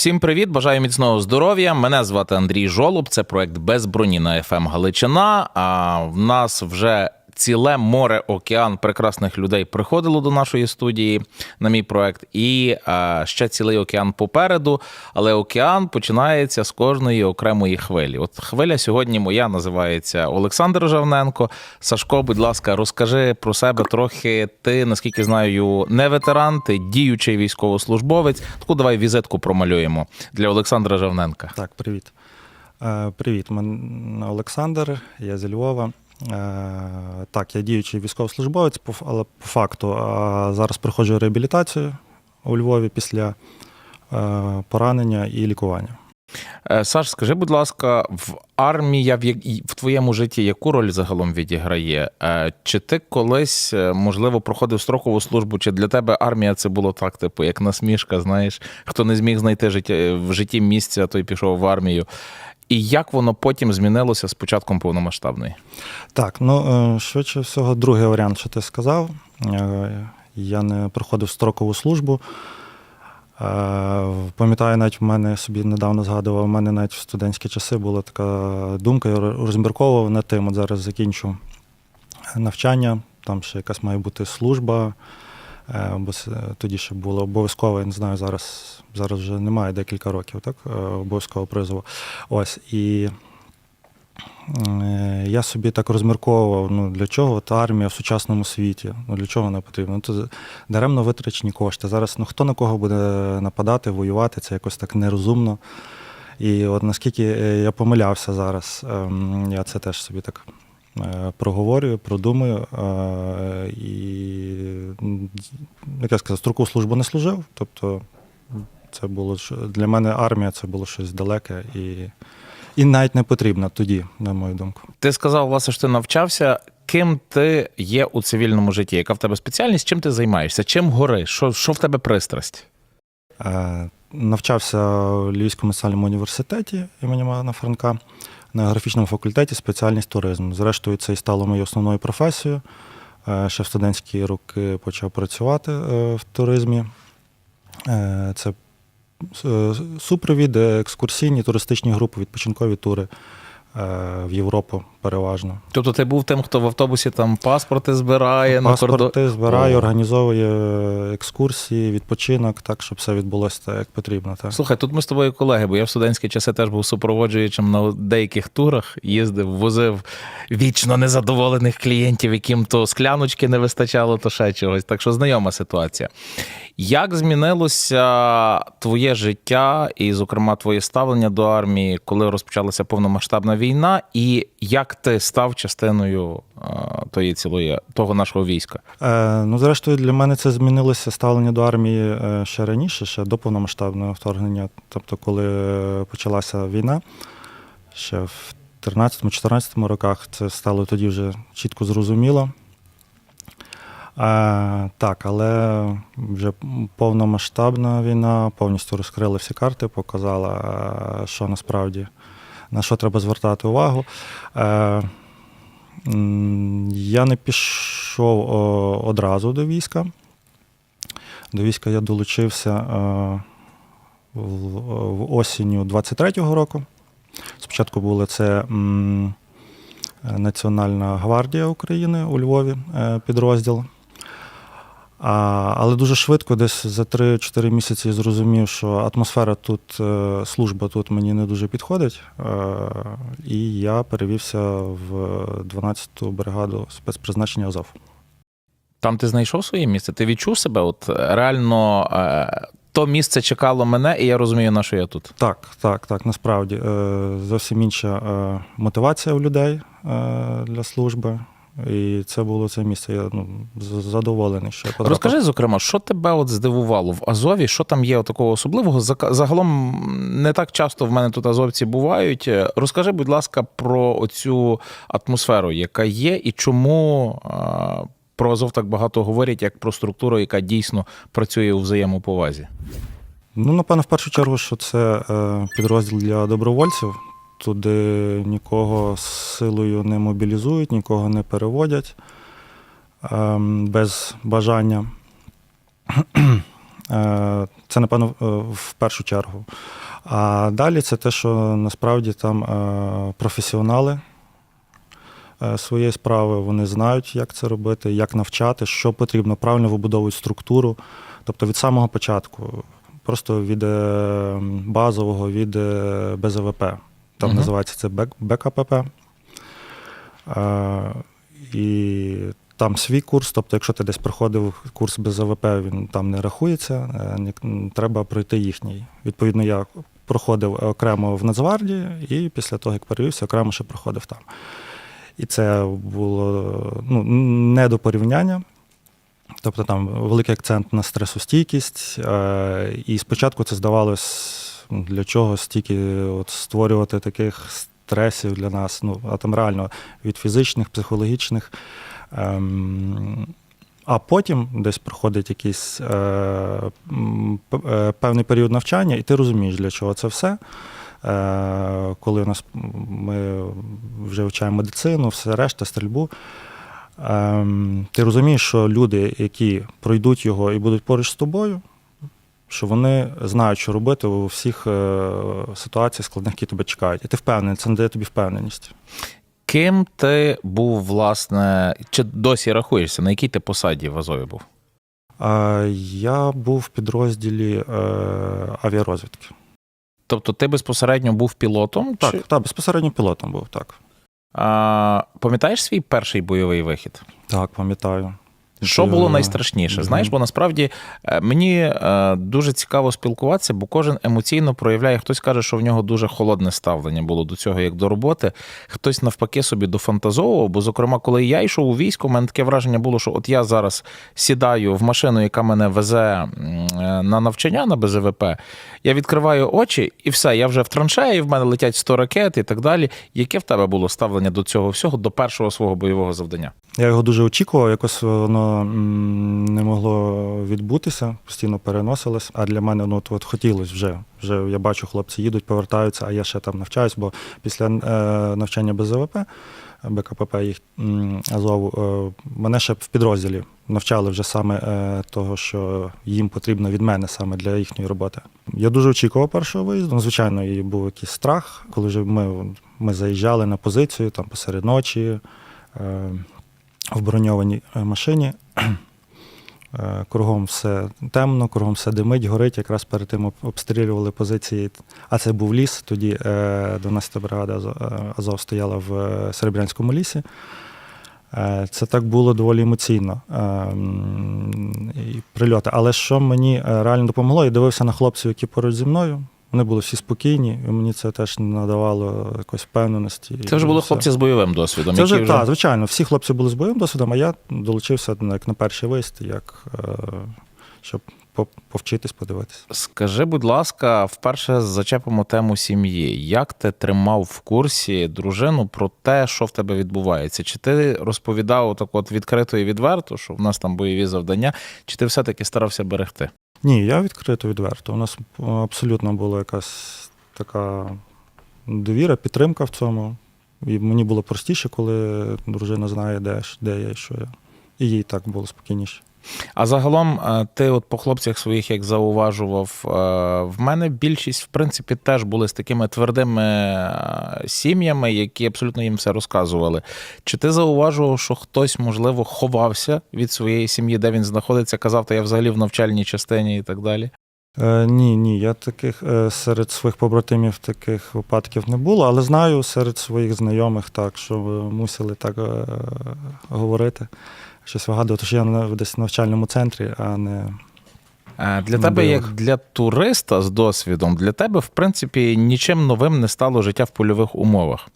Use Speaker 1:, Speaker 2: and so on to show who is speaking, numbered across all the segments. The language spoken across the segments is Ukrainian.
Speaker 1: Всім привіт, бажаю міцного здоров'я. Мене звати Андрій Жолуб. Це проект без броні на ФМ Галичина. А в нас вже ціле море океан прекрасних людей приходило до нашої студії на мій проект, і а, ще цілий океан попереду. Але океан починається з кожної окремої хвилі. От хвиля сьогодні моя називається Олександр Жавненко. Сашко, будь ласка, розкажи про себе трохи. Ти, наскільки знаю, не ветеран, ти діючий військовослужбовець. Таку давай візитку промалюємо для Олександра Жавненка.
Speaker 2: Так, привіт. Е, Привіт, мене Олександр, я зі Львова. Е, Так, я діючий військовослужбовець, але по факту зараз проходжу реабілітацію у Львові після е, поранення і лікування.
Speaker 1: Е, Саш, скажи, будь ласка, в армія в, в твоєму житті яку роль загалом відіграє? Чи ти колись, можливо, проходив строкову службу, чи для тебе армія це було так, типу, як насмішка, знаєш, хто не зміг знайти життя, в житті місця, той пішов в армію. І як воно потім змінилося з початком повномасштабної?
Speaker 2: Так, ну е, швидше всього, другий варіант, що ти сказав. Е, Я не проходив строкову службу. Е, Пам'ятаю, навіть в мене собі недавно згадував, у мене навіть в студентські часи була така думка, я розмірковував над тим, от зараз закінчу навчання, там ще якась має бути служба, бо тоді ще було обов'язково, я не знаю, зараз, зараз вже немає декілька років, так, е, обов'язкового призову. Ось, і Е, Я собі так розмірковував, ну для чого та армія в сучасному світі? Ну для чого вона потрібна? Ну, даремно витрачені кошти. Зараз ну хто на кого буде нападати, воювати, це якось так нерозумно. І от наскільки е, я помилявся зараз, ем, я це теж собі так е, проговорюю, продумую. е, І як я сказав, строкову службу не служив. Тобто це було для мене армія це було щось далеке і, і навіть не потрібно тоді, на мою думку.
Speaker 1: Ти сказав, власне, що ти навчався. Ким ти є у цивільному житті? Яка в тебе спеціальність? Чим ти займаєшся? Чим гори? Що, що в тебе пристрасть?
Speaker 2: Е, Навчався в Львівському національному університеті імені Івана Франка на графічному факультеті спеціальність туризм. Зрештою, це і стало моєю основною професією. Е, Ще в студентські роки почав працювати е, в туризмі. Е, Це супровід, екскурсійні туристичні групи, відпочинкові тури в Європу переважно.
Speaker 1: Тобто ти був тим, хто в автобусі там паспорти збирає на кордон.
Speaker 2: Паспорти збирає, організовує екскурсії, відпочинок, так, щоб все відбулося так, як потрібно. Так.
Speaker 1: Слухай, тут ми з тобою колеги, бо я в студентські часи теж був супроводжуючим на деяких турах, їздив, возив вічно незадоволених клієнтів, яким то скляночки не вистачало, то ще чогось. Так що знайома ситуація. Як змінилося твоє життя і, зокрема, твоє ставлення до армії, коли розпочалася повномасштабна війна, і як ти став частиною тої цілої того нашого війська?
Speaker 2: Е, ну, зрештою, для мене це змінилося ставлення до армії е, ще раніше, ще до повномасштабного вторгнення. Тобто, коли е, почалася війна, ще в 13-14 роках, це стало тоді вже чітко зрозуміло. Е, так, але вже повномасштабна війна повністю розкрила всі карти, показала, е, що насправді на що треба звертати увагу. Е, я не пішов одразу до війська. До війська я долучився е, в, осінню 23-го року. Спочатку була це Національна гвардія України у Львові, е, підрозділ. А, але дуже швидко, десь за 3-4 місяці я зрозумів, що атмосфера тут, е, служба тут мені не дуже підходить. Е, і я перевівся в 12-ту бригаду спецпризначення Азов.
Speaker 1: Там ти знайшов своє місце? Ти відчув себе? От е, реально то місце чекало мене, і я розумію, на що я тут.
Speaker 2: Так, так, так, насправді. Зовсім інша мотивація у людей для служби. І це було це місце. Я ну, задоволений, що я потрапив.
Speaker 1: Розкажи, зокрема, що тебе от здивувало в Азові? Що там є такого особливого? Загалом не так часто в мене тут азовці бувають. Е, Розкажи, будь ласка, про оцю атмосферу, яка є, і чому про Азов так багато говорять, як про структуру, яка дійсно працює у взаємоповазі.
Speaker 2: Ну, напевно, в першу чергу, що це е, підрозділ для добровольців. Туди нікого з силою не мобілізують, нікого не переводять ем, без бажання. Е, Це, напевно, в першу чергу. А далі це те, що насправді там е, професіонали е, своєї справи, вони знають, як це робити, як навчати, що потрібно, правильно вибудовують структуру. Тобто від самого початку, просто від базового, від БЗВП. Там
Speaker 1: Мгм.
Speaker 2: називається це БК- БКПП. Е, І там свій курс, тобто, якщо ти десь проходив курс без АВП, він там не рахується, е, треба пройти їхній. Відповідно, я проходив окремо в Нацгвардії, і після того, як перевівся, окремо ще проходив там. І це було ну, не до порівняння. Тобто там великий акцент на стресостійкість. Е, і спочатку це здавалось, для чого стільки от створювати таких стресів для нас. Ну, а там реально від фізичних, психологічних. Ем, а потім десь проходить якийсь е, е, певний період навчання, і ти розумієш, для чого це все. Е, коли у нас ми вже вивчаємо медицину, все решта, стрільбу. Ем, ти розумієш, що люди, які пройдуть його і будуть поруч з тобою, що вони знають, що робити у всіх е, ситуаціях складних, які тебе чекають. І ти впевнений, це надає тобі впевненість.
Speaker 1: Ким ти був, власне, чи досі рахуєшся, на якій ти посаді в Азові був?
Speaker 2: Я був в підрозділі е, авіарозвідки.
Speaker 1: Тобто ти безпосередньо був пілотом?
Speaker 2: Так,
Speaker 1: Чи...
Speaker 2: так, безпосередньо пілотом був, так.
Speaker 1: А, пам'ятаєш свій перший бойовий вихід?
Speaker 2: Так, пам'ятаю.
Speaker 1: Що було найстрашніше? Знаєш, бо насправді е, мені е, дуже цікаво спілкуватися, бо кожен емоційно проявляє. Хтось каже, що в нього дуже холодне ставлення було до цього як до роботи. Хтось навпаки собі дофантазовував. Бо, зокрема, коли я йшов у військо, у мене таке враження було, що от я зараз сідаю в машину, яка мене везе е, на навчання на БЗВП. Я відкриваю очі, і все, я вже в траншеї, в мене летять 100 ракет і так далі. Яке в тебе було ставлення до цього всього, до першого свого бойового завдання?
Speaker 2: Я його дуже очікував, якось воно не могло відбутися, постійно переносилось. А для мене ну, от, от хотілося вже. Вже я бачу, хлопці їдуть, повертаються, а я ще там навчаюсь, бо після е, навчання без ЗВП, БКПП їх Азов. Е, мене ще в підрозділі навчали вже саме е, того, що їм потрібно від мене саме для їхньої роботи. Я дуже очікував першого виїзду. Ну, звичайно, і був якийсь страх, коли вже ми, ми заїжджали на позицію там посеред ночі. Е, в броньованій машині. Е, Кругом все темно, кругом все димить, горить. Якраз перед тим обстрілювали позиції. А це був ліс. Тоді е, 12-та бригада Азов- е, стояла в е, Серебрянському лісі. Е, Це так було доволі емоційно. е, Прильоти. Але що мені е, реально допомогло, я дивився на хлопців, які поруч зі мною. Вони були всі спокійні, і мені це теж надавало якоїсь впевненості.
Speaker 1: Це вже були
Speaker 2: все.
Speaker 1: хлопці з бойовим досвідом.
Speaker 2: Це вже,
Speaker 1: які
Speaker 2: так, звичайно, всі хлопці були з бойовим досвідом, а я долучився ну, як на перший виїзд, як, е, щоб по- повчитись, подивитися.
Speaker 1: Скажи, будь ласка, вперше зачепимо тему сім'ї. Як ти тримав в курсі дружину про те, що в тебе відбувається? Чи ти розповідав так от відкрито і відверто, що в нас там бойові завдання, чи ти все-таки старався берегти?
Speaker 2: Ні, я відкрито відверто. У нас абсолютно була якась така довіра, підтримка в цьому. І мені було простіше, коли дружина знає, де, де я і що я. І їй так було спокійніше.
Speaker 1: А загалом, е, ти от по хлопцях своїх, як зауважував, е, в мене більшість, в принципі, теж були з такими твердими е, сім'ями, які абсолютно їм все розказували. Чи ти зауважував, що хтось, можливо, ховався від своєї сім'ї, де він знаходиться, казав, та я взагалі в навчальній частині і так далі?
Speaker 2: Е, ні, ні, я таких е, серед своїх побратимів таких випадків не було, але знаю серед своїх знайомих так, що мусили так е, говорити, щось вигадувати, що я на- десь в навчальному центрі, а не.
Speaker 1: Е, Для тебе, як для туриста з досвідом, для тебе, в принципі, нічим новим не стало життя в польових умовах.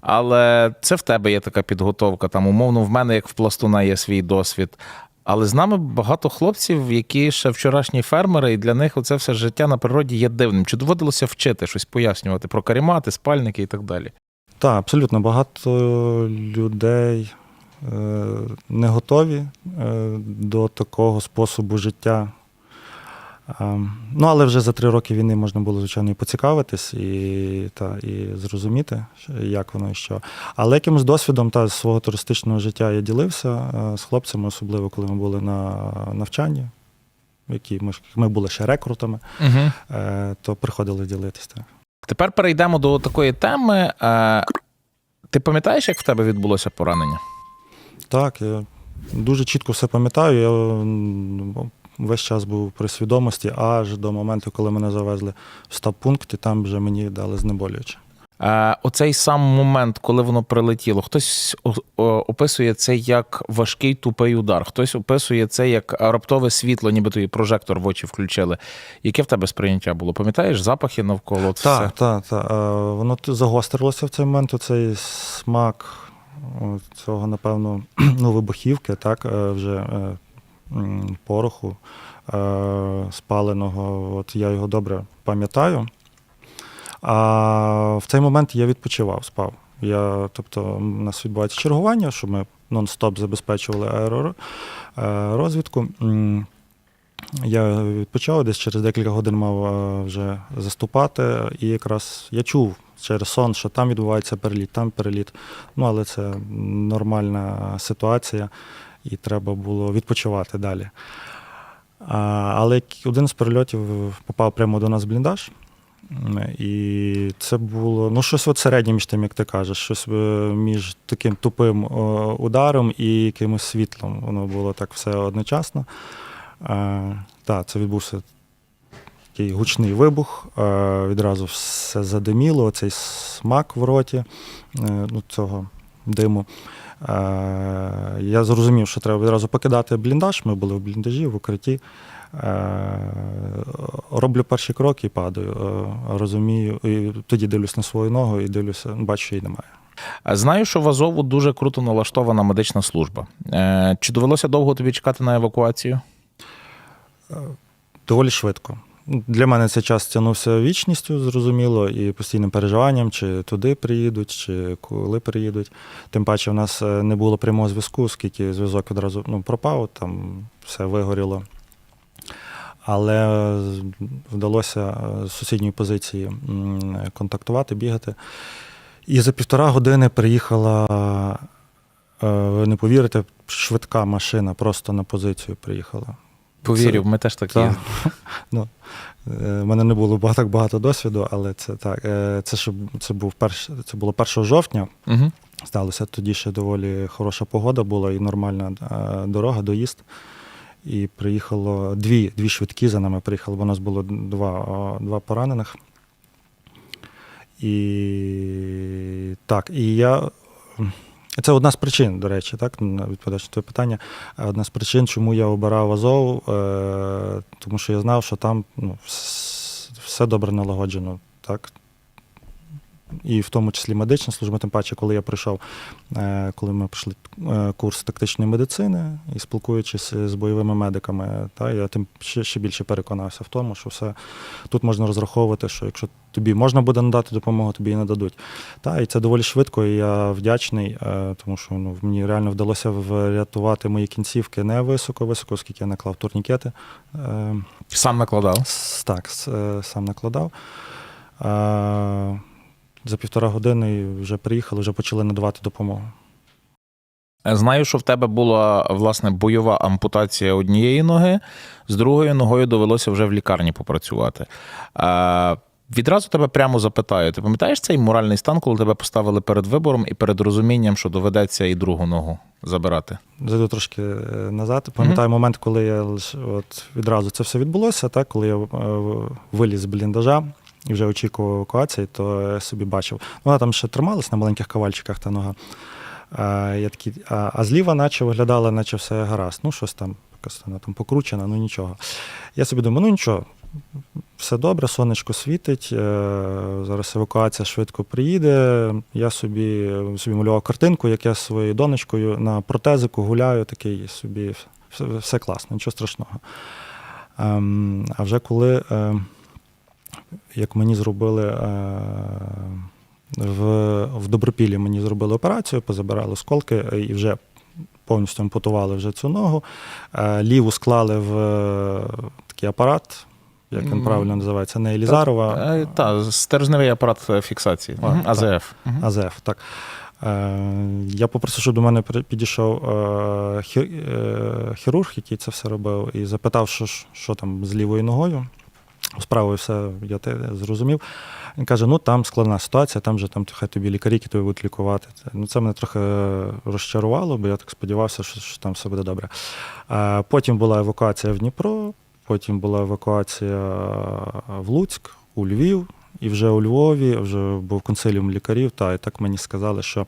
Speaker 1: Але це в тебе є така підготовка. Там, умовно, в мене, як в пластуна, є свій досвід. Але з нами багато хлопців, які ще вчорашні фермери, і для них оце все життя на природі є дивним. Чи доводилося вчити щось пояснювати про карімати, спальники і так далі?
Speaker 2: Так, абсолютно багато людей е, не готові е, до такого способу життя. Е, ну, але вже за три роки війни можна було, звичайно, і поцікавитись і, та, і зрозуміти, як воно і що. Але якимось досвідом та, з свого туристичного життя я ділився е, з хлопцями, особливо коли ми були на навчанні. які ми, ми були ще рекрутами,
Speaker 1: Угу.
Speaker 2: то приходили ділитися.
Speaker 1: Тепер перейдемо до такої теми. Е, Ти пам'ятаєш, як в тебе відбулося поранення?
Speaker 2: Так, я дуже чітко все пам'ятаю. Я весь час був при свідомості, аж до моменту, коли мене завезли в стаб-пункт, і там вже мені дали знеболююче.
Speaker 1: Е, Оцей сам момент, коли воно прилетіло, хтось описує це як важкий тупий удар, хтось описує це як раптове світло, ніби тобі прожектор в очі включили. Яке в тебе сприйняття було? Пам'ятаєш запахи навколо?
Speaker 2: Так,
Speaker 1: все?
Speaker 2: так, так. Е, Воно загострилося в цей момент, цей смак цього, напевно, ну, вибухівки, так, е, вже е, пороху е, спаленого. От я його добре пам'ятаю. А в цей момент я відпочивав, спав. Я, тобто, у нас відбувається чергування, що ми нон-стоп забезпечували аеророзвідку. Я відпочав, десь через декілька годин мав е, вже заступати, і якраз я чув через сон, що там відбувається переліт, там переліт. Ну, але це нормальна ситуація, і треба було відпочивати далі. Але один з перельотів попав прямо до нас в бліндаж. І це було ну, щось от середнє між тим, як ти кажеш, щось е, між таким тупим ударом і якимось світлом. Воно було так все одночасно. Е, так, це відбувся такий гучний вибух. Е, відразу все задиміло, цей смак в роті ну, цього диму. Е, я зрозумів, що треба відразу покидати бліндаж. Ми були в бліндажі, в укритті. Е, роблю перші кроки і падаю. Е, розумію, і тоді дивлюсь на свою ногу і дивлюся, бачу, що її немає.
Speaker 1: Знаю, що в Азову дуже круто налаштована медична служба. Чи довелося довго тобі чекати на евакуацію?
Speaker 2: доволі швидко. Для мене цей час тягнувся вічністю, зрозуміло, і постійним переживанням, чи туди приїдуть, чи коли приїдуть. Тим паче, в нас е, не було прямого зв'язку, оскільки зв'язок одразу ну, пропав, там все вигоріло. Але е, вдалося е, з сусідньої позиції контактувати, бігати. І за півтора години приїхала, ви не повірите, швидка машина просто на позицію приїхала.
Speaker 1: Повірю, ми теж такі.
Speaker 2: Так. Ну, е, в мене не було так багато досвіду, але це так. е, Це, ще, це, був перш, це було 1 жовтня.
Speaker 1: Угу.
Speaker 2: Сталося тоді ще доволі хороша погода була і нормальна е, дорога, доїзд. І приїхало дві, дві швидкі за нами приїхали, бо у нас було два, два поранених. І так, і я. Це одна з причин, до речі, так, відповідаючи на твоє питання. е, Одна з причин, чому я обирав Азов, е, тому що я знав, що там ну, все добре налагоджено. Так? І в тому числі медична служба, тим паче, коли я прийшов, е, коли ми пройшли е, курс тактичної медицини і спілкуючись з бойовими медиками, та, я тим ще, ще більше переконався в тому, що все тут можна розраховувати, що якщо тобі можна буде надати допомогу, тобі її нададуть. Та, і це доволі швидко, і я вдячний, е, тому що ну, мені реально вдалося врятувати мої кінцівки не високо, високо, оскільки я наклав турнікети.
Speaker 1: Сам накладав.
Speaker 2: Так, сам накладав. Е, За півтора години вже приїхали, вже почали надавати допомогу.
Speaker 1: Знаю, що в тебе була власне бойова ампутація однієї ноги, з другою ногою довелося вже в лікарні попрацювати. А, відразу тебе прямо запитаю: ти пам'ятаєш цей моральний стан, коли тебе поставили перед вибором і перед розумінням, що доведеться і другу ногу забирати?
Speaker 2: Зайду трошки е, назад. Пам'ятаю момент, коли я от відразу це все відбулося, так, коли я е, виліз з бліндажа і вже очікував евакуації, то я собі бачив. Вона там ще трималась на маленьких кавальчиках та нога. А, я такий, а, а зліва, наче виглядало, наче все гаразд. Ну, щось там, якось вона там покручена, ну нічого. Я собі думаю, ну нічого, все добре, сонечко світить, е, зараз евакуація швидко приїде. Я собі, собі малював картинку, як я своєю донечкою на протезику гуляю, такий собі, все, все класно, нічого страшного. Ем, а вже коли, е, як мені зробили е, в, в Добропіллі, мені зробили операцію, позабирали осколки е, і вже повністю ампутували вже цю ногу. Е, Ліву склали в такий апарат, як він правильно називається, не Елізарова.
Speaker 1: Та, та стержневий апарат фіксації.
Speaker 2: А,
Speaker 1: Мгм,
Speaker 2: так.
Speaker 1: АЗФ.
Speaker 2: АЗФ, так. Я попросив, щоб до мене підійшов хі- хірург, який це все робив, і запитав, що, що там з лівою ногою. З правою все я те зрозумів. Він каже: ну там складна ситуація, там же там хай тобі лікарі, які тобі будуть лікувати. Ну, це мене трохи розчарувало, бо я так сподівався, що, що там все буде добре. Потім була евакуація в Дніпро, потім була евакуація в Луцьк, у Львів, і вже у Львові, вже був консиліум лікарів, та, і так мені сказали, що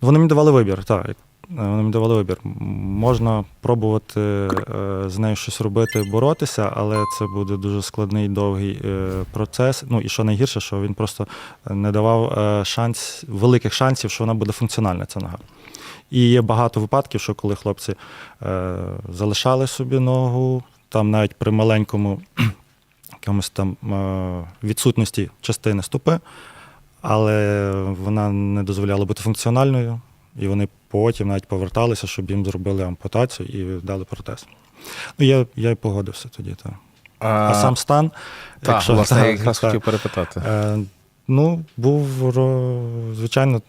Speaker 2: вони мені давали вибір. Так, вони мені давали вибір. Можна пробувати е, з нею щось робити, боротися, але це буде дуже складний довгий е, процес. Ну і що найгірше, що він просто не давав е, шанс, великих шансів, що вона буде функціональна, ця нога. І є багато випадків, що коли хлопці е, залишали собі ногу, там навіть при маленькому якомусь там е, відсутності частини стопи, але вона не дозволяла бути функціональною, і вони потім навіть поверталися, щоб їм зробили ампутацію і дали протез. Ну, я, я й погодився тоді. Так. А, сам стан,
Speaker 1: Так, власне,
Speaker 2: так,
Speaker 1: я якраз
Speaker 2: так,
Speaker 1: хотів перепитати.
Speaker 2: Е, Ну, був звичайно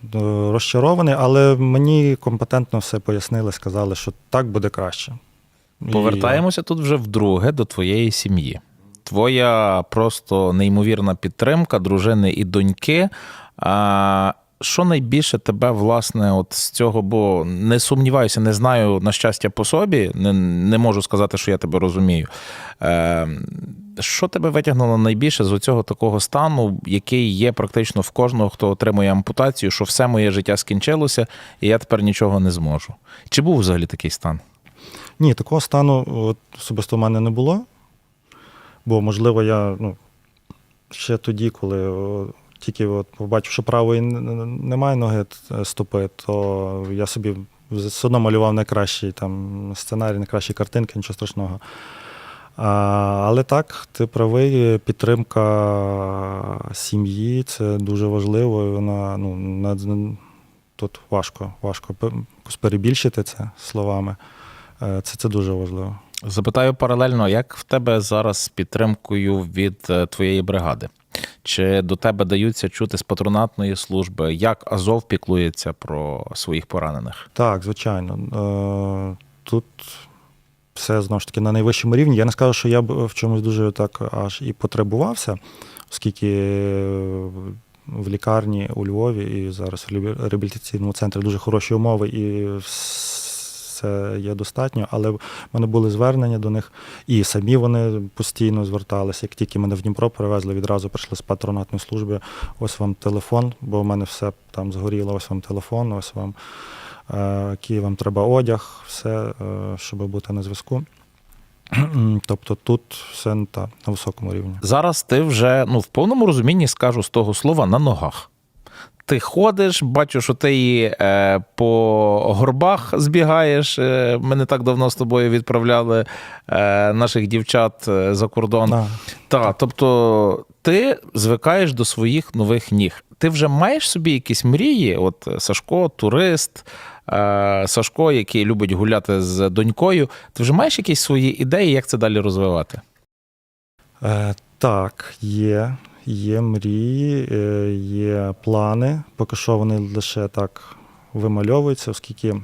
Speaker 2: розчарований, але мені компетентно все пояснили, сказали, що так буде краще. І-
Speaker 1: Повертаємося тут вже вдруге до твоєї сім'ї. Твоя просто неймовірна підтримка, дружини і доньки. А, що найбільше тебе, власне, от з цього, бо не сумніваюся, не знаю на щастя по собі, не, не можу сказати, що я тебе розумію. Е, що тебе витягнуло найбільше з цього такого стану, який є практично в кожного, хто отримує ампутацію, що все моє життя скінчилося, і я тепер нічого не зможу? Чи був взагалі такий стан?
Speaker 2: Ні, такого стану от, особисто в мене не було. Бо, можливо, я ну, ще тоді, коли тільки от, побачив, що правої немає ноги стопи, то я собі все одно малював найкращий там, сценарій, найкращі картинки, нічого страшного. А, але так, ти правий, підтримка сім'ї це дуже важливо. і Вона ну, на, тут важко, важко перебільшити це словами. Е, Це, це дуже важливо.
Speaker 1: Запитаю паралельно, як в тебе зараз з підтримкою від е, твоєї бригади? Чи до тебе даються чути з патронатної служби? Як Азов піклується про своїх поранених?
Speaker 2: Так, звичайно. Е, Тут все знову ж таки на найвищому рівні. Я не скажу, що я б в чомусь дуже так аж і потребувався, оскільки в лікарні у Львові і зараз в реабілітаційному центрі дуже хороші умови і все є достатньо. Але в мене були звернення до них, і самі вони постійно зверталися. Як тільки мене в Дніпро перевезли, відразу прийшли з патронатної служби. Ось вам телефон, бо в мене все там згоріло, ось вам телефон, ось вам е, який вам треба одяг, все, е, щоб бути на зв'язку. Тобто тут все та, на високому рівні.
Speaker 1: Зараз ти вже ну в повному розумінні скажу з того слова на ногах. Ти ходиш, бачу, що ти і, е, по горбах збігаєш. Е, ми не так давно з тобою відправляли е, наших дівчат е, за кордон.
Speaker 2: Да.
Speaker 1: Так, тобто ти звикаєш до своїх нових ніг. Ти вже маєш собі якісь мрії? От Сашко, турист, е, Сашко, який любить гуляти з донькою. Ти вже маєш якісь свої ідеї, як це далі розвивати?
Speaker 2: Е, так, є. Є мрії, е, є плани. Поки що вони лише так вимальовуються, оскільки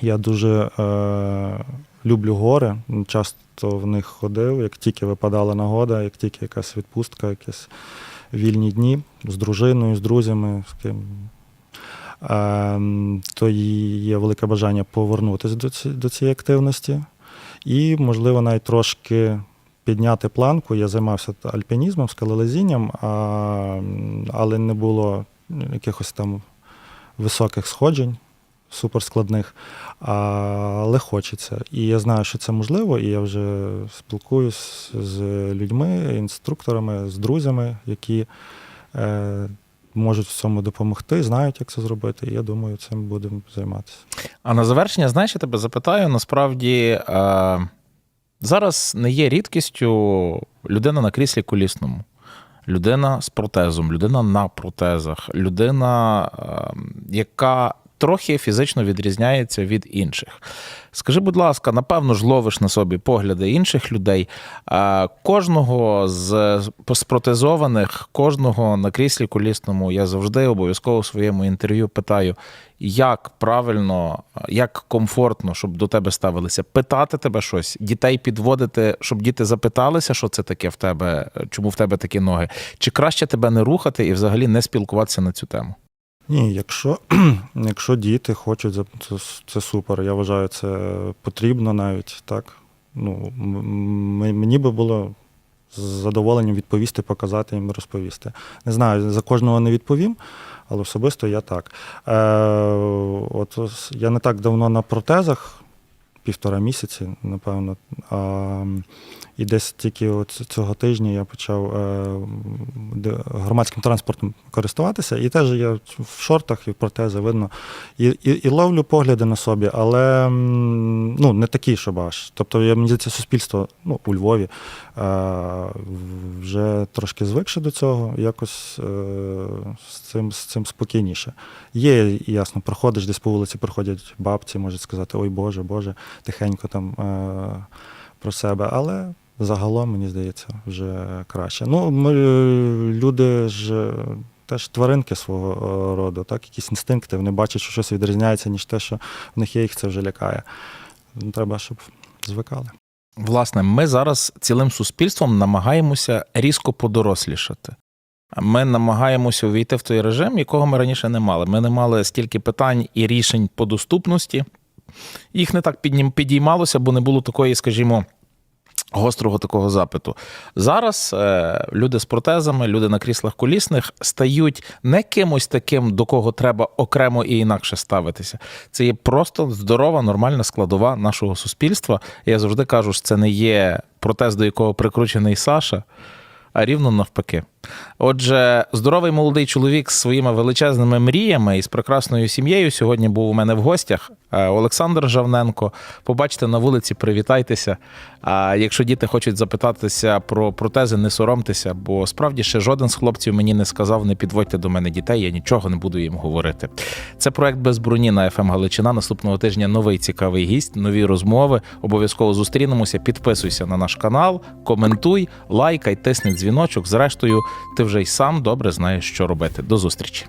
Speaker 2: я дуже е, люблю гори. Часто в них ходив, як тільки випадала нагода, як тільки якась відпустка, якісь вільні дні з дружиною, з друзями, з ким. Е, то є велике бажання повернутися до цієї активності. І, можливо, навіть трошки підняти планку. Я займався альпінізмом, скалолазінням, але не було якихось там високих сходжень, суперскладних. Але хочеться. І я знаю, що це можливо, і я вже спілкуюсь з людьми, інструкторами, з друзями, які е, можуть в цьому допомогти, знають, як це зробити. І я думаю, цим будемо займатися.
Speaker 1: А на завершення, знаєш, я тебе запитаю: насправді е, зараз не є рідкістю людина на кріслі колісному, людина з протезом, людина на протезах, людина, е, яка трохи фізично відрізняється від інших. Скажи, будь ласка, напевно ж ловиш на собі погляди інших людей. Кожного з спротезованих, кожного на кріслі колісному я завжди обов'язково в своєму інтерв'ю питаю, як правильно, як комфортно, щоб до тебе ставилися, питати тебе щось, дітей підводити, щоб діти запиталися, що це таке в тебе, чому в тебе такі ноги, чи краще тебе не рухати і взагалі не спілкуватися на цю тему?
Speaker 2: Ні, якщо, якщо діти хочуть, це, це супер. Я вважаю, це потрібно навіть так. Ну, мені би було з задоволенням відповісти, показати їм, розповісти. Не знаю, за кожного не відповім, але особисто я так. Е, от я не так давно на протезах, півтора місяці, напевно. А, і десь тільки от цього тижня я почав е, громадським транспортом користуватися, і теж я в шортах і в протези видно. І, і, і ловлю погляди на собі, але ну, не такі, щоб аж. Тобто, я, мені здається, суспільство ну, у Львові е, вже трошки звикше до цього, якось е, з, цим, з цим спокійніше. Є, ясно, проходиш десь по вулиці, проходять бабці, можуть сказати, ой Боже, Боже, тихенько там е, про себе. Але загалом, мені здається, вже краще. Ну, ми е, люди ж. е, Теж тваринки свого роду, так, якісь інстинкти, вони бачать, що щось відрізняється, ніж те, що в них є, їх це вже лякає. Ну, Треба, щоб звикали.
Speaker 1: Власне, ми зараз цілим суспільством намагаємося різко подорослішати. Ми намагаємося увійти в той режим, якого ми раніше не мали. Ми не мали стільки питань і рішень по доступності. Їх не так підіймалося, бо не було такої, скажімо, гострого такого запиту. Зараз е, люди з протезами, люди на кріслах колісних стають не кимось таким, до кого треба окремо і інакше ставитися. Це є просто здорова, нормальна складова нашого суспільства. Я завжди кажу, що це не є протез, до якого прикручений Саша, а рівно навпаки. Отже, здоровий молодий чоловік з своїми величезними мріями і з прекрасною сім'єю сьогодні був у мене в гостях. Е, Олександр Жавненко. Побачите на вулиці, привітайтеся. А якщо діти хочуть запитатися про протези, не соромтеся, бо справді ще жоден з хлопців мені не сказав, не підводьте до мене дітей, я нічого не буду їм говорити. Це проект без броні на ФМ Галичина. Наступного тижня новий цікавий гість, нові розмови. Обов'язково зустрінемося. Підписуйся на наш канал, коментуй, лайкай, тисни дзвіночок. Зрештою, ти вже й сам добре знаєш, що робити. До зустрічі.